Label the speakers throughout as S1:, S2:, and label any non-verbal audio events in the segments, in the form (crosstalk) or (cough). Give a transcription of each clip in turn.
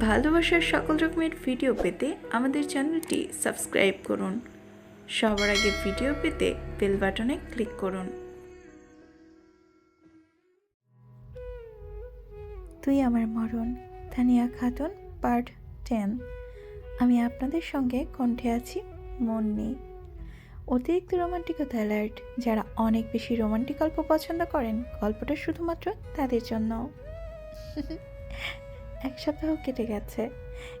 S1: ভালোবাসার সকল রকমের ভিডিও পেতে আমাদের চ্যানেলটি সাবস্ক্রাইব করুন। সবার আগে ভিডিও পেতে বেল বাটনে ক্লিক করুন। তুই আমার মরণ, থানিয়া খাতুন পার্ট টেন আমি আপনাদের সঙ্গে কণ্ঠে আছি, মন নেই। অতিরিক্ত রোমান্টিকতা অ্যালার্ট যারা অনেক বেশি রোমান্টিক গল্প পছন্দ করেন, গল্পটা শুধুমাত্র তাদের জন্য। (laughs) এক সপ্তাহ কেটে গেছে।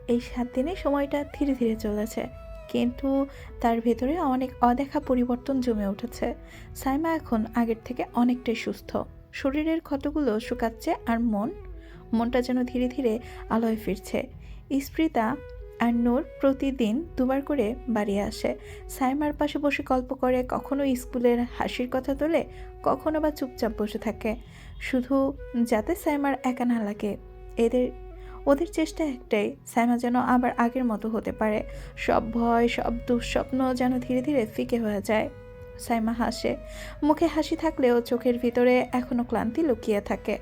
S1: এই সাত দিনে সময়টা ধীরে ধীরে চলেছে। কিন্তু তার ভেতরে অনেক অদেখা পরিবর্তন জমে উঠেছে। সাইমা এখন আগের থেকে অনেকটাই সুস্থ। শরীরের ক্ষতগুলো শুকাচ্ছে আর মন, মনটা যেন ধীরে ধীরে আলোয় ফিরছে। স্প্রিতা আর নূর প্রতিদিন দুবার করে বাড়ি আসে। সাইমার পাশে বসে গল্প করে, কখনো স্কুলের হাসির কথা তোলে, কখনো বা চুপচাপ বসে থাকে। শুধু যাতে সাইমার একা না লাগে, এদের ওদের চেষ্টা একটাই, সাইমা যেন আবার আগের মতো হতে পারে। সব ভয়, সব দুঃস্বপ্ন যেন ধীরে ধীরে ফিকে হয়ে যায়। সাইমা হাসে। মুখে হাসি থাকলেও চোখের ভিতরে এখনও ক্লান্তি লুকিয়ে থাকে।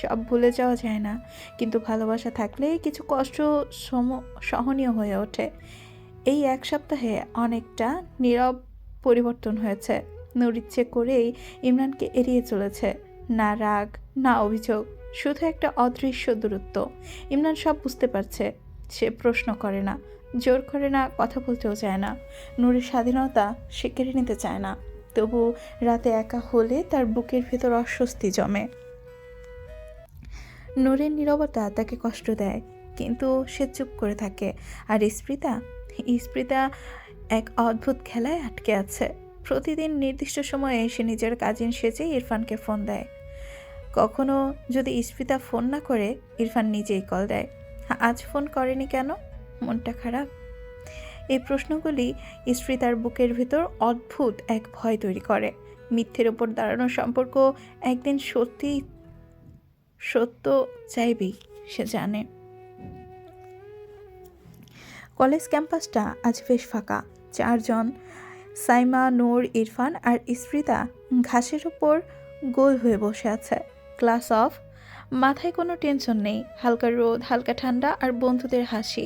S1: সব ভুলে যাওয়া যায় না, কিন্তু ভালোবাসা থাকলে কিছু কষ্ট সম, সহনীয় হয়ে ওঠে। এই এক সপ্তাহে অনেকটা নীরব পরিবর্তন হয়েছে। নূর ইচ্ছে করেই ইমরানকে এড়িয়ে চলেছে। না রাগ, না অভিযোগ। শুধু একটা অদৃশ্য দূরত্ব। ইমরান সব বুঝতে পারছে। সে প্রশ্ন করে না, জোর করে না, কথা বলতেও চায় না। নূরের স্বাধীনতা সে কেড়ে নিতে চায় না। তবু রাতে একা হলে তার বুকের ভেতর অস্বস্তি জমে। নূরের নীরবতা তাকে কষ্ট দেয়, কিন্তু সে চুপ করে থাকে। আর স্প্রিতা স্প্রিতা এক অদ্ভুত খেলায় আটকে আছে। প্রতিদিন নির্দিষ্ট সময়ে সে নিজের কাজিন সেজে ইরফানকে ফোন দেয়। কখনো যদি স্প্রিতা ফোন না করে, ইরফান নিজেই কল দেয়। আজ ফোন করেনি কেন? মনটা খারাপ? এই প্রশ্নগুলি স্প্রিতার বুকের ভিতর অদ্ভুত এক ভয় তৈরি করে। মিথ্যের ওপর দাঁড়ানো সম্পর্ক একদিন সত্যি সত্য চাইবেই, সে জানে। কলেজ ক্যাম্পাসটা আজ বেশ ফাঁকা। চারজন, সাইমা, নূর, ইরফান আর স্প্রিতা ঘাসের ওপর গোল হয়ে বসে আছে। ক্লাস অফ মাথায় কোনো টেনশন নেই। হালকা রোদ, হালকা ঠান্ডা আর বন্ধুদের হাসি।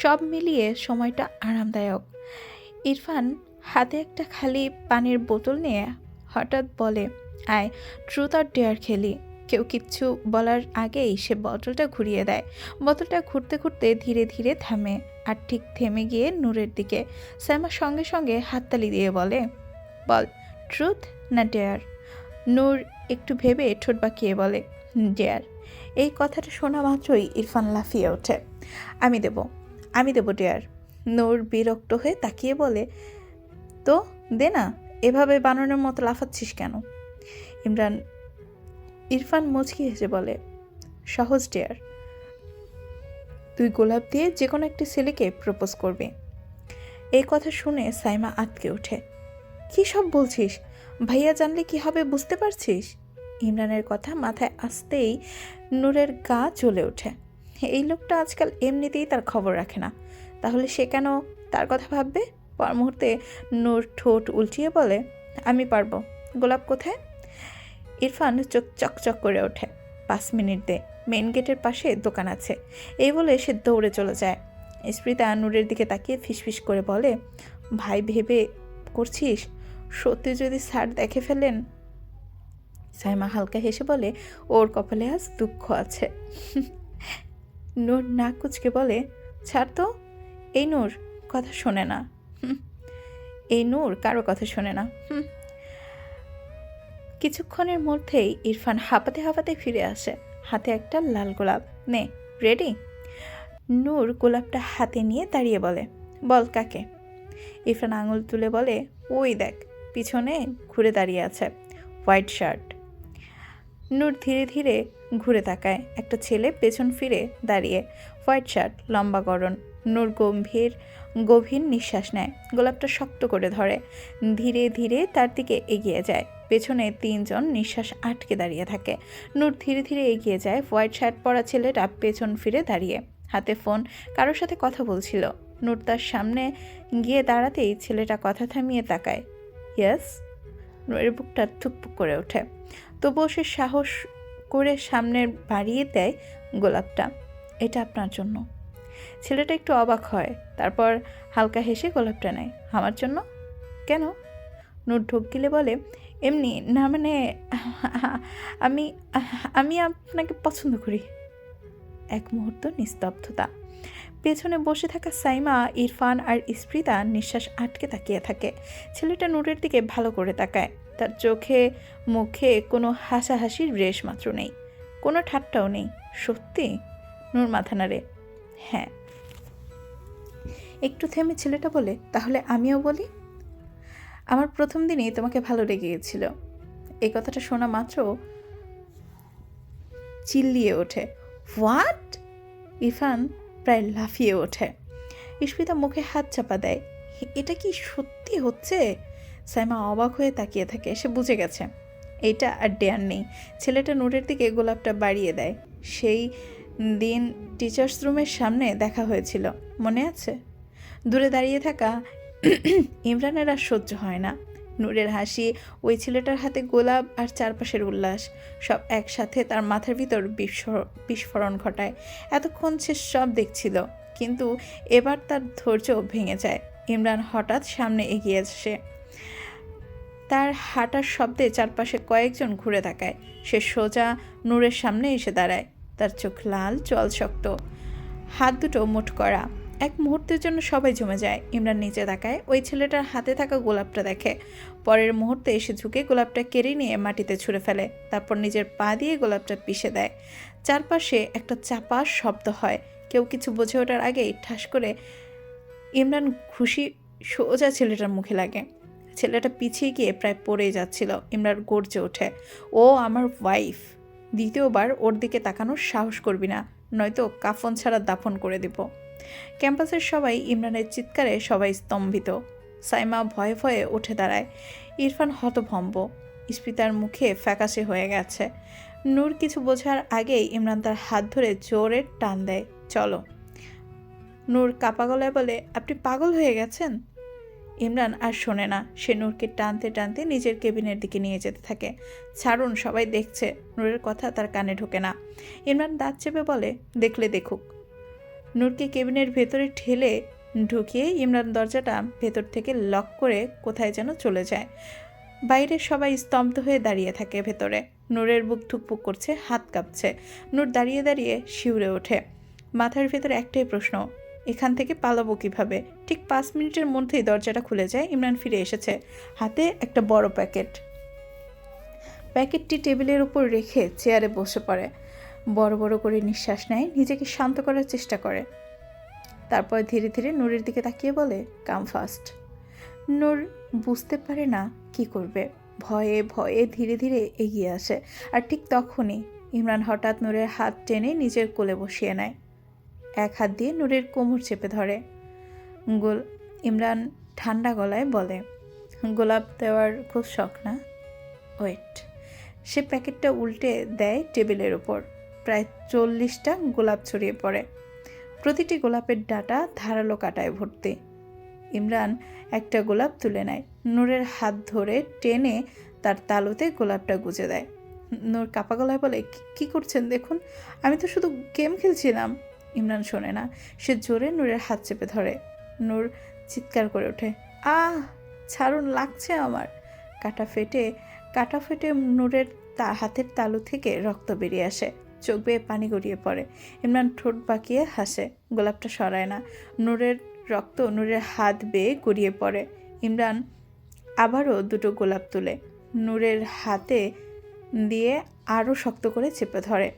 S1: সব মিলিয়ে সময়টা আরামদায়ক। ইরফান হাতে একটা খালি পানির বোতল নিয়ে হঠাৎ বলে, আয় ট্রুথ আর ডেয়ার খেলি। কেউ কিচ্ছু বলার আগেই সে বোতলটা ঘুরিয়ে দেয়। বোতলটা ঘুরতে ঘুরতে ধীরে ধীরে থামে আর ঠিক থেমে গিয়ে নূরের দিকে। স্যামা সঙ্গে সঙ্গে হাততালি দিয়ে বলে, বল ট্রুথ না ডেয়ার নূর একটু ভেবে ঠোঁট বাঁকিয়ে বলে ডেয়ার এই কথাটা শোনা মাত্রই ইরফান লাফিয়ে ওঠে। আমি দেব আমি দেব ডেয়ার নূর বিরক্ত হয়ে তাকিয়ে বলে, তো, দে না, এভাবে বানানোর মতো লাফাচ্ছিস কেন? ইমরান, ইরফান মুচকি হেসে বলে, সহজ ডেয়ার তুই গোলাপ দিয়ে যে কোনো একটি ছেলেকে প্রপোজ করবি। এই কথা শুনে সাইমা আটকে ওঠে, কী সব বলছিস? ভাইয়া জানলে কি হবে বুঝতে পারছিস? ইমরানের কথা মাথায় আসতেই নূরের গা জ্বলে ওঠে। এই লোকটা আজকাল এমনিতেই তার খবর রাখে না। তাহলে সে কেন তার কথা ভাববে? পর মুহূর্তে নূর ঠোঁট উল্টিয়ে বলে, আমি পারব। গোলাপ কোথায়? ইরফান চোখ চকচক করে ওঠে। পাঁচ মিনিট দে মেন গেটের পাশে দোকান আছে। এই বলে সে দৌড়ে চলে যায়। স্মৃতা নূরের দিকে তাকিয়ে ফিসফিস করে বলে, ভাই ভেবে করছিস? সত্যি যদি স্যার দেখে ফেলেন সাইমা হালকা হেসে বলে, ওর কপালে আজ দুঃখ আছে। নূর নাক কুচকে বলে, ছাড় তো, এই নূর কথা শোনে না। এই নূর কারও কথা শোনে না। কিছুক্ষণের মধ্যেই ইরফান হাঁপাতে হাঁপাতে ফিরে আসে। হাতে একটা লাল গোলাপ। নে, রেডি? নূর গোলাপটা হাতে নিয়ে দাঁড়িয়ে বলে, বল কাকে? ইরফান আঙুল তুলে বলে, ওই দেখ, পিছনে ঘুরে দাঁড়িয়ে আছে, হোয়াইট শার্ট। নূর ধীরে ধীরে ঘুরে তাকায়। একটা ছেলে পেছন ফিরে দাঁড়িয়ে, হোয়াইট শার্ট, লম্বা গরণ। নূর গম্ভীর, গভীর নিঃশ্বাস নেয়, গোলাপটা শক্ত করে ধরে। ধীরে ধীরে তার দিকে এগিয়ে যায়। পেছনে তিনজন নিঃশ্বাস আটকে দাঁড়িয়ে থাকে। নূর ধীরে ধীরে এগিয়ে যায়, হোয়াইট শার্ট পরা ছেলেটা পেছন ফিরে দাঁড়িয়ে। হাতে ফোন, কারোর সাথে কথা বলছিল। নূর তার সামনে গিয়ে দাঁড়াতেই ছেলেটা কথা থামিয়ে তাকায়। ইয়েস? নূরের বুকটা থুকপুক করে ওঠে। তবুও সে সাহস করে সামনের বাড়িয়ে দেয় গোলাপটা। এটা আপনার জন্য। ছেলেটা একটু অবাক হয়, তারপর হালকা হেসে গোলাপটা নেয়। আমার জন্য? কেন? নূর ঢোক গিলে বলে, এমনি, না মানে আমি আমি আপনাকে পছন্দ করি। এক মুহূর্ত নিস্তব্ধতা। পেছনে বসে থাকা সাইমা, ইরফান আর স্প্রিতা নিঃশ্বাস আটকে তাকিয়ে থাকে। ছেলেটা নূরের দিকে ভালো করে তাকায়। তার চোখে, মুখে কোনো হাসাহাসির রেশ মাত্র নেই। কোনো ঠাট্টাও নেই। সত্যি? নূর মাথা নাড়ে হ্যাঁ। একটু থেমে ছেলেটা বলে, তাহলে আমিও বলি? আমার প্রথম দিনেই তোমাকে ভালো লেগে গেছিল এই কথাটা শোনা মাত্র চিল্লিয়ে ওঠে। হোয়াট? ইরফান প্রায় লাফিয়ে ওঠে। ইস্পিতা মুখে হাত চাপা দেয়। এটা কি সত্যি হচ্ছে? সাইমা অবাক হয়ে তাকিয়ে থাকে। সে বুঝে গেছে, এইটা আর ডেয়ার নেই। ছেলেটা নোটের দিকে গোলাপটা বাড়িয়ে দেয়। সেই দিন টিচার্স রুমের সামনে দেখা হয়েছিল। মনে আছে? দূরে দাঁড়িয়ে থাকা (clears throat) ইমরানের আর সহ্য হয় না। নূরের হাসি, ওই ছেলেটার হাতে গোলাপ আর চারপাশের উল্লাস, সব একসাথে তার মাথার ভিতর বিস্ফোর- বিস্ফোরণ ঘটায়। এতক্ষণ সে সব দেখছিল, কিন্তু এবার তার ধৈর্য ভেঙে যায়। ইমরান হঠাৎ সামনে এগিয়ে আসে। তার হাঁটার শব্দে চারপাশে কয়েকজন ঘুরে তাকায়। সে সোজা নূরের সামনে এসে দাঁড়ায়। তার চোখ লাল জল শক্ত। হাত দুটো মুঠ করা। এক মুহূর্তের জন্য সবাই জমে যায়। ইমরান নিচে তাকায়। ওই ছেলেটার হাতে থাকা গোলাপটা দেখে। পরের মুহূর্তে এসে ঝুঁকে গোলাপটা কেড়ে নিয়ে মাটিতে ছুঁড়ে ফেলে। তারপর নিজের পা দিয়ে গোলাপটা পিষে দেয়। চারপাশে একটা চাপা শব্দ হয়। কেউ কিছু বুঝে ওঠার আগেই ঠাস করে ইমরান খুশি সোজা ছেলেটার মুখে লাগে। ছেলেটা পিছিয়ে গিয়ে প্রায় পড়েই যাচ্ছিল, ইমরান গর্জে ওঠে। ও আমার ওয়াইফ দ্বিতীয়বার ওর দিকে তাকানোর সাহস করবি না, নয়তো কাফন ছাড়া দাফন করে দিব। ক্যাম্পাসের সবাই ইমরানের চিৎকারে সবাই স্তম্ভিত। সাইমা ভয়ে ভয়ে উঠে দাঁড়ায়। ইরফান হতভম্ব। ইস্পিতার মুখে ফ্যাকাশে হয়ে গেছে। নূর কিছু বোঝার আগেই ইমরান তার হাত ধরে জোরে টান দেয়, চলো। নূর কাপা গলায় বলে, আপনি পাগল হয়ে গেছেন? ইমরান আর শোনে না। সে নূরকে টানতে টানতে নিজের কেবিনের দিকে নিয়ে যেতে থাকে। ছাড়ুন, সবাই দেখছে। নূরের কথা তার কানে ঢোকে না। ইমরান দাঁত চেপে বলে, দেখলে দেখুক। নূরকে কেবিনের ভেতরে ঠেলে ঢুকিয়ে ইমরান দরজাটা ভেতর থেকে লক করে কোথায় যেন চলে যায়। বাইরে সবাই স্তব্ধ হয়ে দাঁড়িয়ে থাকে ভেতরে। নূরের বুক ধুকপুক করছে, হাত কাঁপছে। নূর দাঁড়িয়ে দাঁড়িয়ে শিউরে ওঠে। মাথার ভেতরে একটাই প্রশ্ন এখান থেকে পালাবো কীভাবে? ঠিক পাঁচ মিনিটের মধ্যেই দরজাটা খুলে যায়, ইমরান ফিরে এসেছে। হাতে একটা বড় প্যাকেট। প্যাকেটটি টেবিলের উপর রেখে চেয়ারে বসে পড়ে। বড় বড় করে নিঃশ্বাস নেয়, নিজেকে শান্ত করার চেষ্টা করে। তারপর ধীরে ধীরে নূরের দিকে তাকিয়ে বলে কাম ফাস্ট নূর বুঝতে পারে না কি করবে। ভয়ে ভয়ে ধীরে ধীরে এগিয়ে আসে। আর ঠিক তখনই ইমরান হঠাৎ নূরের হাত টেনে নিজের কোলে বসিয়ে নেয়। এক হাত দিয়ে নূরের কোমর চেপে ধরে। গোল ইমরান ঠান্ডা গলায় বলে, গোলাপ দেওয়ার খুব শখ না? ওয়েট। সে প্যাকেটটা উল্টে দেয় টেবিলের ওপর। প্রায় চল্লিশটা গোলাপ ছড়িয়ে পড়ে। প্রতিটি গোলাপের ডাটা ধারালো কাটায় ভর্তি। ইমরান একটা গোলাপ তুলে নেয়। নূরের হাত ধরে টেনে তার তালুতে গোলাপটা গুজে দেয়। নূর কাপা গলায় বলে, "কি- করছেন দেখুন? আমি তো শুধু গেম খেলছিলাম। ইমরান শোনে না। সে জোরে নূরের হাত চেপে ধরে। নূর চিৎকার করে ওঠে, আহ ছাড়ুন লাগছে আমার। কাটা ফেটে কাটা ফেটে নূরের তা, হাতের তালু থেকে রক্ত বেরিয়ে আসে। চোখ বেয়ে পানি গড়িয়ে পড়ে। ইমরান ঠোঁট বাঁকিয়ে হাসে, গোলাপটা সরায় না। নূরের রক্ত নূরের হাত বেয়ে গড়িয়ে পড়ে। ইমরান আবারও দুটো গোলাপ তুলে, নূরের হাতে দিয়ে আরও শক্ত করে চেপে ধরে।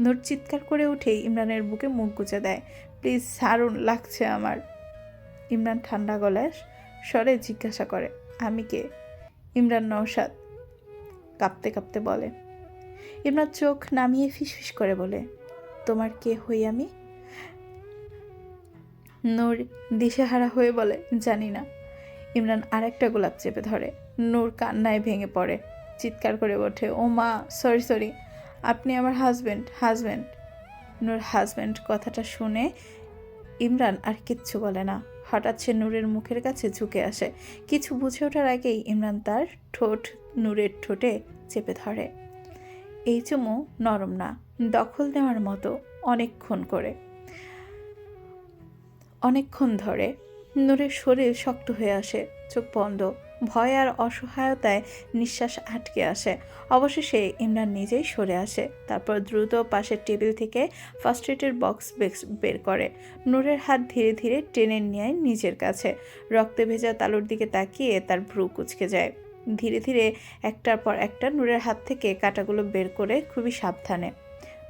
S1: নূর চিৎকার করে উঠেই ইমরানের বুকে মুখ গুজে দেয়। প্লিজ সারুন লাগছে আমার। ইমরান ঠান্ডা গলায় স্বরে জিজ্ঞাসা করে, আমি কে? ইমরান নৌসাদ কাঁপতে কাঁপতে বলে। ইমরান চোখ নামিয়ে ফিসফিস করে বলে, তোমার কে হই আমি? নূর দিশেহারা হয়ে বলে, জানি না। ইমরান আরেকটা গোলাপ চেপে ধরে। নূর কান্নায় ভেঙে পড়ে। চিৎকার করে ওঠে ও মা সরি সরি। আপনি আমার হাজব্যান্ড হাজব্যান্ড নূর হাজব্যান্ড কথাটা শুনে ইমরান আর কিচ্ছু বলে না। হঠাৎ সে নূরের মুখের কাছে ঝুঁকে আসে। কিছু বুঝে ওঠার আগেই ইমরান তার ঠোঁট নূরের ঠোঁটে চেপে ধরে। এই চুমু নরম না, দখল দেওয়ার মতো অনেকক্ষণ করে। অনেকক্ষণ ধরে নূরের শরীর শক্ত হয়ে আসে, চোখ বন্ধ। ভয় আর অসহায়তায় নিঃশ্বাস আটকে আসে। অবশেষে ইমরান নিজেই সরে আসে। তারপর দ্রুত পাশের টেবিল থেকে ফার্স্ট এডের বক্স বের করে। নূরের হাত ধীরে ধীরে টেনে নিয়ে নিজের কাছে। রক্তে ভেজা তালুর দিকে তাকিয়ে তার ভ্রু কুচকে যায়। ধীরে ধীরে একটার পর একটা নূরের হাত থেকে কাটাগুলো বের করে খুবই সাবধানে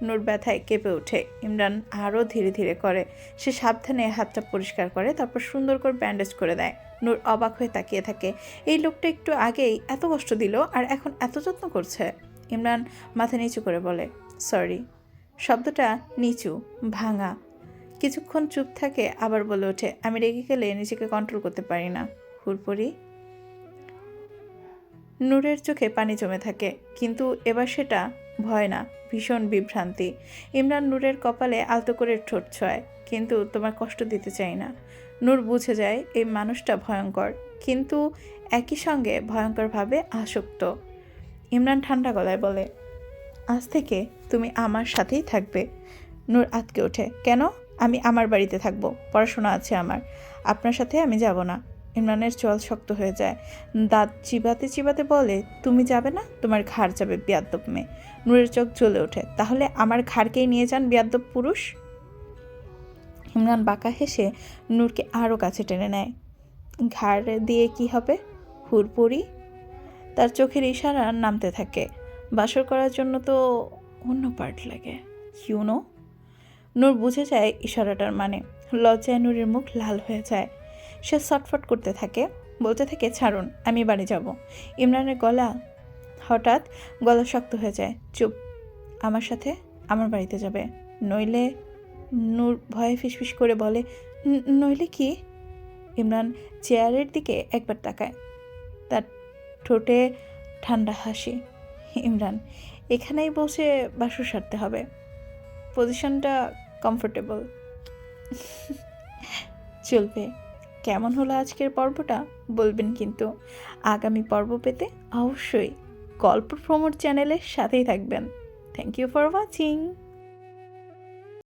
S1: নূর ব্যথায় কেঁপে ওঠে। ইমরান আরও ধীরে ধীরে করে। সে সাবধানে হাতটা পরিষ্কার করে, তারপর সুন্দর করে ব্যান্ডেজ করে দেয়। নূর অবাক হয়ে তাকিয়ে থাকে। এই লোকটা একটু আগেই এত কষ্ট দিল আর এখন এত যত্ন করছে। ইমরান মাথা নিচু করে বলে সরি শব্দটা নিচু, ভাঙা। কিছুক্ষণ চুপ থাকে, আবার বলে ওঠে, আমি রেগে গেলে নিজেকে কন্ট্রোল করতে পারি না। হুরপুরি? নূরের চোখে পানি জমে থাকে, কিন্তু এবার সেটা ভয় না, ভীষণ বিভ্রান্তি। ইমরান নূরের কপালে আলতো করে ঠোঁট ছোঁয়, কিন্তু তোমার কষ্ট দিতে চাই না। নূর বুঝে যায়, এই মানুষটা ভয়ঙ্কর, কিন্তু একই সঙ্গে ভয়ঙ্করভাবে আসক্ত। ইমরান ঠান্ডা গলায় বলে, আজ থেকে তুমি আমার সাথেই থাকবে। নূর আতকে ওঠে, কেন? আমি আমার বাড়িতে থাকব, পড়াশোনা আছে আমার। আপনার সাথে আমি যাব না। ইমরানের চল শক্ত হয়ে যায়। দাঁত চিবাতে চিবাতে বলে, তুমি যাবে না? তোমার ঘাড় যাবে বিয়াদ্দব মেয়ে। নূরের চোখ জ্বলে ওঠে, তাহলে আমার ঘাড়কেই নিয়ে যান বিয়াদ্দব পুরুষ? ইমরান বাঁকা হেসে নূরকে আরও কাছে টেনে নেয়। ঘাড় দিয়ে কি হবে? হুরপুরি তার চোখের ইশারা নামতে থাকে। বাসর করার জন্য তো অন্য পার্ট লাগে ইউনো নূর বুঝে যায় ইশারাটার মানে। লজ্জায় নূরের মুখ লাল হয়ে যায়। সে ছটফট করতে থাকে। বলতে থাকে, ছাড়ুন, আমি বাড়ি যাব। ইমরানের গলা হঠাৎ গলা শক্ত হয়ে যায়। চুপ, আমার সাথে আমার বাড়িতে যাবে। নইলে নূর ভয়ে ফিসফিস করে বলে নইলে কি? ইমরান চেয়ারের দিকে একবার তাকায়। তার ঠোঁটে ঠান্ডা হাসি। ইমরান, এখানেই বসে বাসর সারতে হবে। পজিশনটা কমফোর্টেবল। চলবে। কেমন হলো আজকের পর্বটা বলবেন কিন্তু। আগামী পর্ব পেতে অবশ্যই গল্প প্রমোট চ্যানেলের সাথেই থাকবেন। Thank you for watching